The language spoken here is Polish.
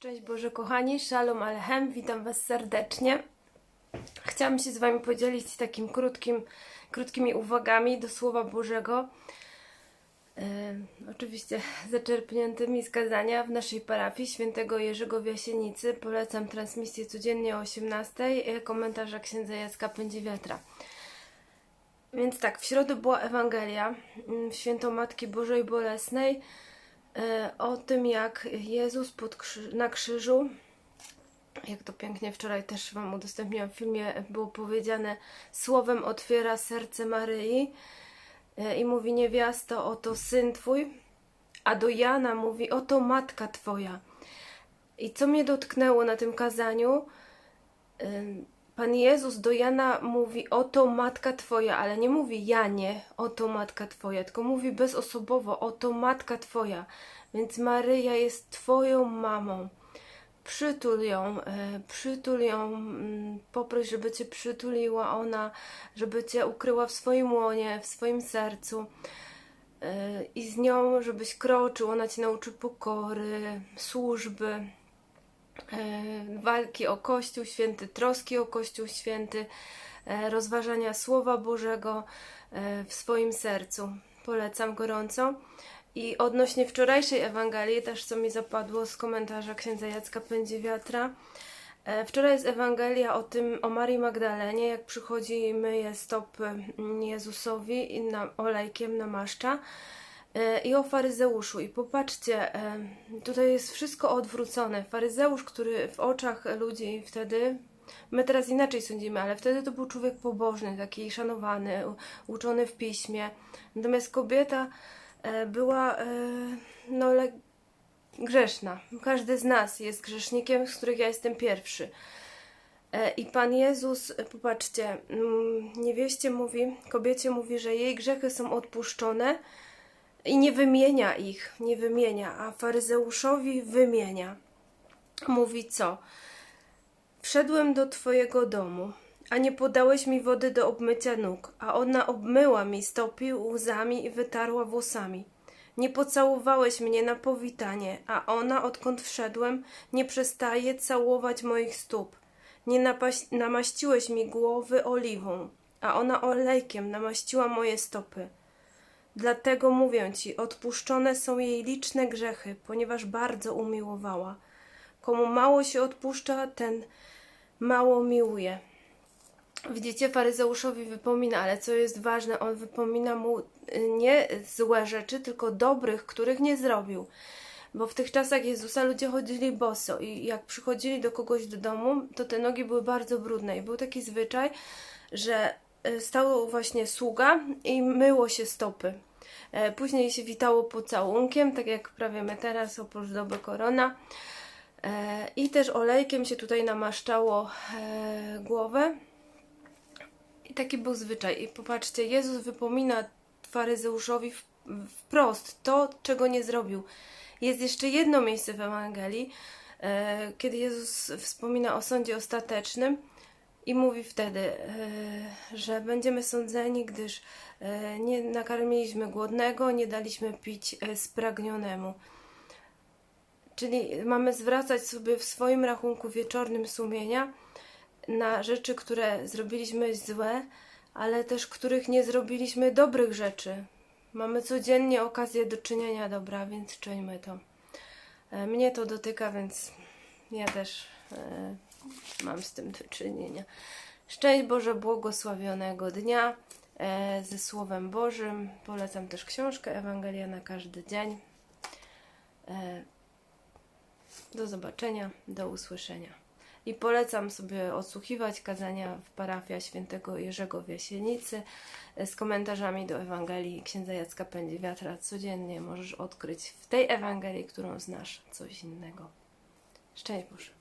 Szczęść Boże kochani, Shalom Alechem, witam Was serdecznie. Chciałam się z Wami podzielić takim krótkim, krótkimi uwagami do Słowa Bożego. Oczywiście zaczerpniętymi z kazania w naszej parafii świętego Jerzego w Jasienicy. Polecam transmisję codziennie o 18, e, komentarza księdza Jacka Pędziwiatra. Więc tak, w środę była Ewangelia mm, święto Matki Bożej Bolesnej o tym, jak Jezus na krzyżu, jak to pięknie wczoraj też Wam udostępniłam w filmie, było powiedziane, słowem otwiera serce Maryi e, i mówi niewiasto, oto syn Twój, a do Jana mówi, oto matka Twoja. I co mnie dotknęło na tym kazaniu, Pan Jezus do Jana mówi, oto matka Twoja, ale nie mówi Janie, oto matka Twoja, tylko mówi bezosobowo, oto matka Twoja. Więc Maryja jest Twoją mamą. Przytul ją, e, przytul ją, mm, poproś, żeby Cię przytuliła ona, żeby Cię ukryła w swoim łonie, w swoim sercu. E, I z nią, żebyś kroczył, ona Cię nauczy pokory, służby, walki o Kościół Święty, troski o Kościół Święty, e, rozważania Słowa Bożego e, w swoim sercu. Polecam gorąco. I odnośnie wczorajszej Ewangelii, też co mi zapadło z komentarza księdza Jacka Pędziwiatra, e, Wczoraj jest Ewangelia o tym, o Marii Magdalenie, jak przychodzi myje stopy mm, Jezusowi na, olejkiem namaszcza e, i o faryzeuszu. I popatrzcie, e, tutaj jest wszystko odwrócone. Faryzeusz, który w oczach ludzi wtedy, my teraz inaczej sądzimy, ale wtedy to był człowiek pobożny, taki szanowany, uczony w piśmie. Natomiast kobieta e, była e, no, grzeszna. Każdy z nas jest grzesznikiem, z których ja jestem pierwszy. E, I Pan Jezus, e, popatrzcie, mm, niewieście mówi, kobiecie mówi, że jej grzechy są odpuszczone i nie wymienia ich, nie wymienia, a faryzeuszowi wymienia. Mówi co? Wszedłem do Twojego domu, a nie podałeś mi wody do obmycia nóg, a ona obmyła mi stopy łzami i wytarła włosami. Nie pocałowałeś mnie na powitanie, a ona, odkąd wszedłem, nie przestaje całować moich stóp. Nie namaściłeś mi głowy oliwą, a ona olejkiem namaściła moje stopy. Dlatego mówię ci, odpuszczone są jej liczne grzechy, ponieważ bardzo umiłowała. Komu mało się odpuszcza, ten mało miłuje. Widzicie, faryzeuszowi wypomina, ale co jest ważne, on wypomina mu y, nie złe rzeczy, tylko dobrych, których nie zrobił. Bo w tych czasach Jezusa ludzie chodzili boso i jak przychodzili do kogoś do domu, to te nogi były bardzo brudne. I był taki zwyczaj, że y, stał właśnie sługa i myło się stopy. E, Później się witało pocałunkiem, tak jak prawie my teraz, oprócz doby korona. E, I też olejkiem się tutaj namaszczało e, głowę. I taki był zwyczaj. I popatrzcie, Jezus wypomina faryzeuszowi wprost to, czego nie zrobił. Jest jeszcze jedno miejsce w Ewangelii, kiedy Jezus wspomina o sądzie ostatecznym i mówi wtedy, e, że będziemy sądzeni, gdyż e, nie nakarmiliśmy głodnego, nie daliśmy pić e, spragnionemu. Czyli mamy zwracać sobie w swoim rachunku wieczornym sumienia na rzeczy, które zrobiliśmy złe, ale też których nie zrobiliśmy dobrych rzeczy. Mamy codziennie okazję do czynienia dobra, więc czyńmy to. Mnie to dotyka, więc ja też mam z tym do czynienia. Szczęść Boże, błogosławionego dnia e, ze Słowem Bożym. Polecam też książkę Ewangelia na każdy dzień. E, do zobaczenia, do usłyszenia. I polecam sobie odsłuchiwać kazania w parafia świętego Jerzego w Jasienicy e, z komentarzami do Ewangelii księdza Jacka Pędziwiatra. Codziennie możesz odkryć w tej Ewangelii, którą znasz, coś innego. Szczęść Boże.